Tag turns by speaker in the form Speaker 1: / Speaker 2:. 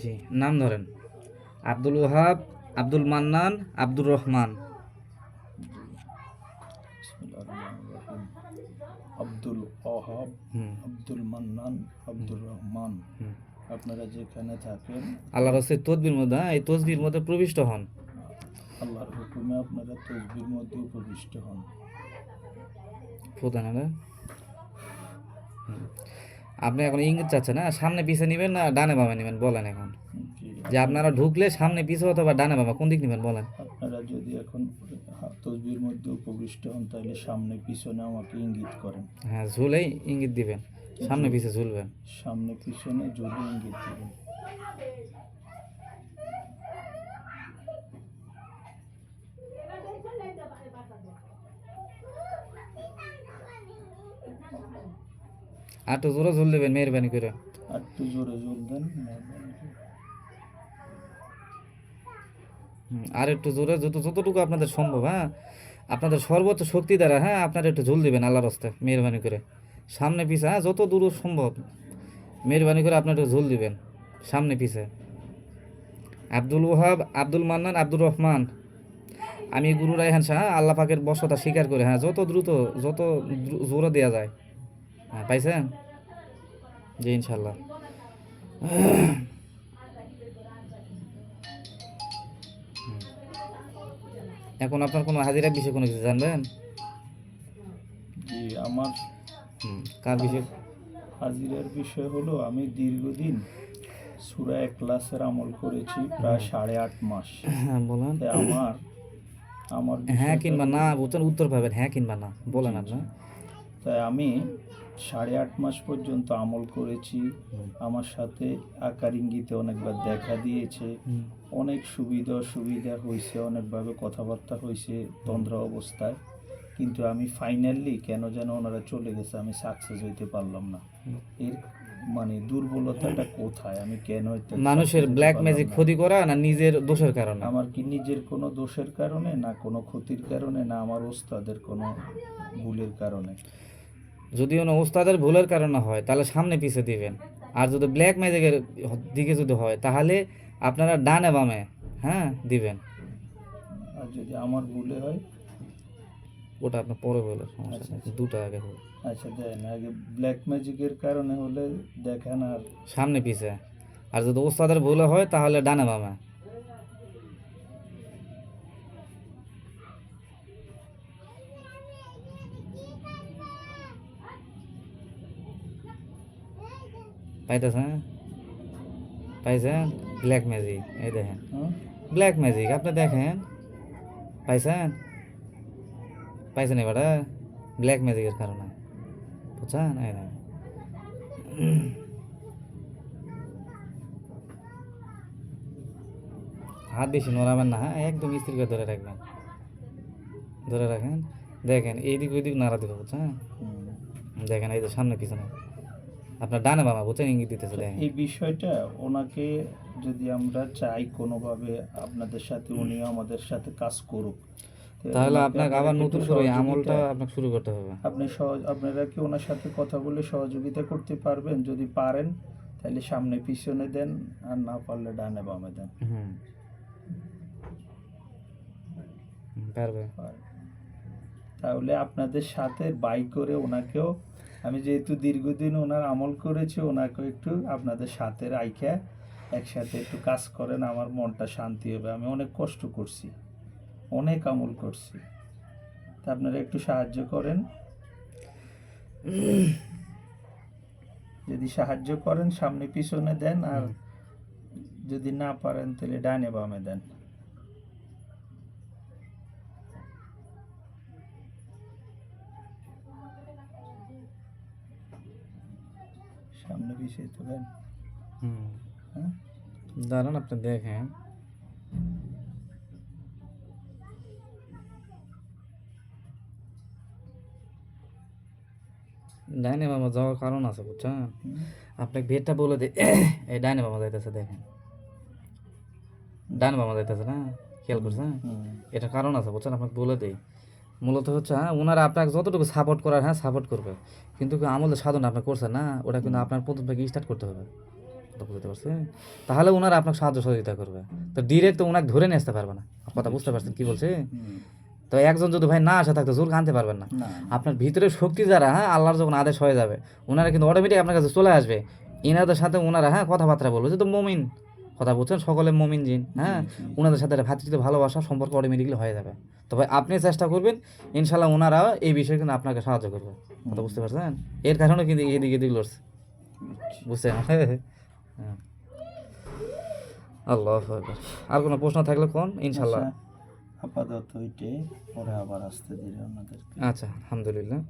Speaker 1: জি। নাম ধরেন। আব্দুল ওহাব আব্দুল মান্নান আব্দুর রহমান।
Speaker 2: আব্দুল ওহাব আব্দুল মান্নান আব্দুর রহমান। আপনারা যেখানে থাকেন।
Speaker 1: আল্লাহ রসের তসবির মধ্যে হ্যাঁ, এই তসবির মধ্যে প্রবিষ্ট হন।
Speaker 2: আল্লাহর হুকুমে আপনারা তসবির মধ্যে উপবিষ্ট হন।
Speaker 1: প্রধান আপনি এখন ইঙ্গিত চাচ্ছেন না সামনে পিছে নেবেন না ডানে বামে নেবেন বলেন এখন। যে আপনারা ঢুকলে সামনে পিছে অথবা ডানে বামে কোন দিক নেবেন বলেন।
Speaker 2: আপনারা যদি এখন তসবির মধ্যে উপবিষ্ট হন তাহলে সামনে পিছনে আমাকে ইঙ্গিত করেন।
Speaker 1: হ্যাঁ ঝুলেই ইঙ্গিত দিবেন। সামনে পিছে ঝুলবেন।
Speaker 2: সামনে পিছনে যদি ইঙ্গিত দিবেন।
Speaker 1: আর জোরে ঝুল দেবেন মেহরবানি করে।
Speaker 2: আর একটু জোরে জোর দেন
Speaker 1: আর একটু জোরে যত যতটুকু আপনাদের সম্ভব হ্যাঁ? আপনাদের সর্বোচ্চ শক্তি দ্বারা হ্যাঁ? আপনারা একটু ঝুল দিবেন আল্লাহর রাস্তে মেহরবানি করে। সামনে পিছে হ্যাঁ? যত দূর সম্ভব মেহরবানি করে আপনারা একটু ঝুল দিবেন সামনে পিছে। আব্দুল ওহাব আব্দুল মান্নান আব্দুর রহমান। আমি গুরু রায়হান শাহ আল্লাহ পাকের বসতা স্বীকার করে হ্যাঁ? যত দ্রুত যত জোরে দেওয়া যায়। হ্যাঁ পাইছেন? জি ইনশাল্লাহ। এখন আপনার কোনো হাজিরার বিষয়ে কোনো কিছু জানবেন?
Speaker 2: জি আমার
Speaker 1: কার বিষয়ে?
Speaker 2: হাজিরার বিষয় হলো আমি দীর্ঘদিন সুরা এক ক্লাসের আমল করেছি প্রায় সাড়ে আট মাস।
Speaker 1: হ্যাঁ বলেন।
Speaker 2: আমার আমার
Speaker 1: হ্যাঁ কিংবা না বুঝছেন উত্তর পাবেন। হ্যাঁ কিংবা না বলেন আপনি।
Speaker 2: তাই আমি সাড়ে আট মাস পর্যন্ত আমল করেছি। আমার সাথে আকার ইঙ্গিতে অনেকবার দেখা দিয়েছে। অনেক সুবিধা সুবিধা হয়েছে অনেকভাবে কথাবার্তা হয়েছে তন্দ্রা অবস্থায়। কিন্তু আমি ফাইনালি কেন যেন ওনারা চলে গেছে আমি সাকসেস হইতে পারলাম না। এর মানে দুর্বলতাটা কোথায়? আমি কেন
Speaker 1: মানুষের ব্ল্যাক ম্যাজিক ক্ষতি করা না নিজের দোষের কারণে?
Speaker 2: আমার কি নিজের কোনো দোষের কারণে না কোনো ক্ষতির কারণে না আমার ওস্তাদের কোনো ভুলের কারণে?
Speaker 1: যদি কোনো ওস্তাদের ভুলের কারণে হয় তাহলে সামনে পিছে দিবেন। আর যদি ব্ল্যাক ম্যাজিকের দিকে যদি হয় তাহলে আপনারা ডানে বামে হ্যাঁ দিবেন।
Speaker 2: আর যদি আমার ভুলে হয়?
Speaker 1: ওটা আপনার পরে বলে সমস্যা
Speaker 2: আচ্ছা,
Speaker 1: নেই
Speaker 2: আচ্ছা।
Speaker 1: দুটো আগে হবে
Speaker 2: আচ্ছা দেন আগে ব্ল্যাক ম্যাজিকের কারণে হলে দেখেন আর
Speaker 1: সামনে পিছে। আর যদি ওস্তাদের ভুলে হয় তাহলে ডানে বামে। পাইতেছেন পাইছেন? ব্ল্যাক ম্যাজিক এই দেখেন। ব্ল্যাক ম্যাজিক আপনি দেখেন? পাইছেন? পাইছেন এবারে ব্ল্যাক ম্যাজিকের কারণে। বুঝছেন? এই দেখেন। হাত বেশি নড়াবেন না হ্যাঁ? একদম স্থির করে ধরে রাখবেন। ধরে রাখেন। দেখেন এইদিক ওইদিক নাড়া দিবে বুঝছেন? দেখেন এই যে সামনে পিছনে। আপনার ডানে বামা বুঝছেন ইঙ্গিত দিতেছে দেখেন।
Speaker 2: এই বিষয়টা ওনাকে যদি আমরা চাই কোনোভাবে আপনাদের সাথে উনিও আমাদের সাথে কাজ করুক।
Speaker 1: তাহলে আপনাকে আবার নতুন করে আমলটা আপনাকে শুরু করতে হবে।
Speaker 2: আপনি সহজ আপনারা কি ওনার সাথে কথা বলে সহযোগিতা করতে পারবেন? যদি পারেন তাহলে সামনে পিছনে দেন আর না পারলে ডানে বামে দেন।
Speaker 1: পারবে।
Speaker 2: তাহলে আপনাদের সাথে বাই করে ওনাকেও আমি যেহেতু দীর্ঘদিন ওনার আমল করেছি ওনাকেও একটু আপনাদের সাথে রাইখা একসাথে একটু কাজ করেন আমার মনটা শান্তি হবে। আমি অনেক কষ্ট করছি অনেক আমল করছি। তা আপনারা একটু সাহায্য করেন। যদি সাহায্য করেন সামনে পিছনে দেন আর যদি না পারেন তাহলে ডানে বামে দেন। সামনে পিছিয়ে তো দেন
Speaker 1: হুম
Speaker 2: হ্যাঁ
Speaker 1: দাঁড়ান আপনি দেখেন ডাইনে বাবা যাওয়ার কারণ আছে বুঝছেন
Speaker 2: হুম।
Speaker 1: আপনাকে ভেটটা বলে দে এই ডাইনে বাবা যাইতেছে দেখেন ডাইনে বাবা যাইতেছে না খেয়াল করছেন
Speaker 2: হুম।
Speaker 1: এটা কারণ আছে বুঝছেন আপনাকে বলে দেই মূলত হচ্ছে হ্যাঁ ওনারা আপনাকে যতটুকু সাপোর্ট করার হ্যাঁ সাপোর্ট করবে। কিন্তু আমলের সাধন আপনি করছেন না? ওটা কিন্তু আপনার প্রথম থেকে স্টার্ট করতে হবে। বুঝতে পারছেন তাহলে ওনারা আপনাকে সাহায্য সহযোগিতা করবে। তো ডিরেক্ট তো ওনাকে ধরে নিয়ে আসতে পারবে না। কথা বুঝতে পারছেন কি বলছে? তো একজন যদি ভাই না আসে থাকতো জোর আনতে পারবেন না।
Speaker 2: না।
Speaker 1: আপনার ভিতরে শক্তি যারা হ্যাঁ আল্লাহর যখন আদেশ হয়ে যাবে ওনারা কিন্তু অটোমেটিক আপনার কাছে চলে আসবে। এনাদের সাথে ওনারা হ্যাঁ কথাবার্তা বলবে যে তো মমিন কথা বলছেন সকলে মমিন জিন হ্যাঁ? ওনাদের সাথে একটা ভাতৃত্ব ভালোবাসা সম্পর্ক অটোমেটিকলি হয়ে যাবে। তবে আপনি চেষ্টা করবেন ইনশাল্লাহ ওনারা এই বিষয়ে কিন্তু আপনাকে সাহায্য করবে। কথা বুঝতে পারছেন? এর কারণে কিন্তু এদিকে এদিকে লড়ছে। বুঝছেন? হ্যাঁ। আল্লাহ। আর কোনো প্রশ্ন থাকলে কোন? ইনশাল্লাহ
Speaker 2: আচ্ছা, আপাতত ওইটাই পরে আবার আসতে দিলে ওনাদেরকে
Speaker 1: আচ্ছা আলহামদুলিল্লাহ।